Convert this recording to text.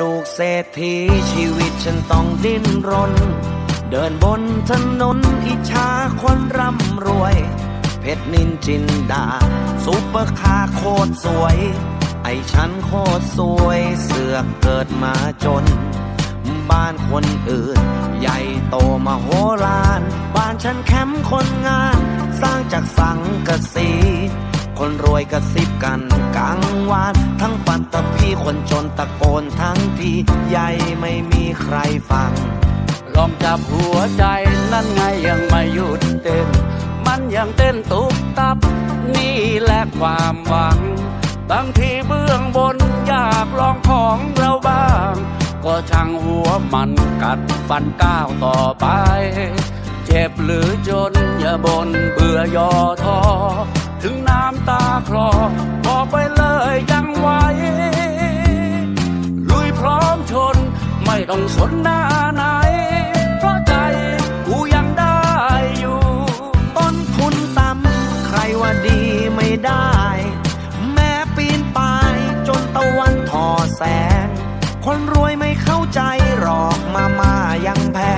ลูกเศรษฐีชีวิตฉันต้องดิ้นรน เดินบนถนนอิจฉาคนร่ำรวย เพชรนินจินดาซุปเปอร์คาร์โคตรสวย ไอฉันโคตรสวยเสือกเกิดมาจน บ้านคนอื่น ใหญ่โตมาโหฬารบ้านฉันแคมป์คนงาน สร้างจากสังกะสี คนรวยกระซิบกันกลางวาน ทั้งปัตตภีคนจนตะโกนทั้งทีใหญ่ไม่มีใครฟัง ลองจับหัวใจนั่นไงยังไม่หยุดเต้น มันยังเต้นตุบตับ นี่แหละความหวัง บางทีเบื้องบนอยากลองของเราบ้าง ก็ช่างหัวมันกัดฟันก้าวต่อไป เจ็บหรือจนอย่าบนเบื่อยอท้อ คลอบอกไปเลยยังไหวลุยพร้อมชนไม่ต้องสนหน้าไหน เพราะใจกูยังได้อยู่ ต้นทุนต่ำใครว่าดีไม่ได้ แม้ปีนป่ายจนตะวันทอแสง คนรวยไม่เข้าใจหรอกมามายังแพง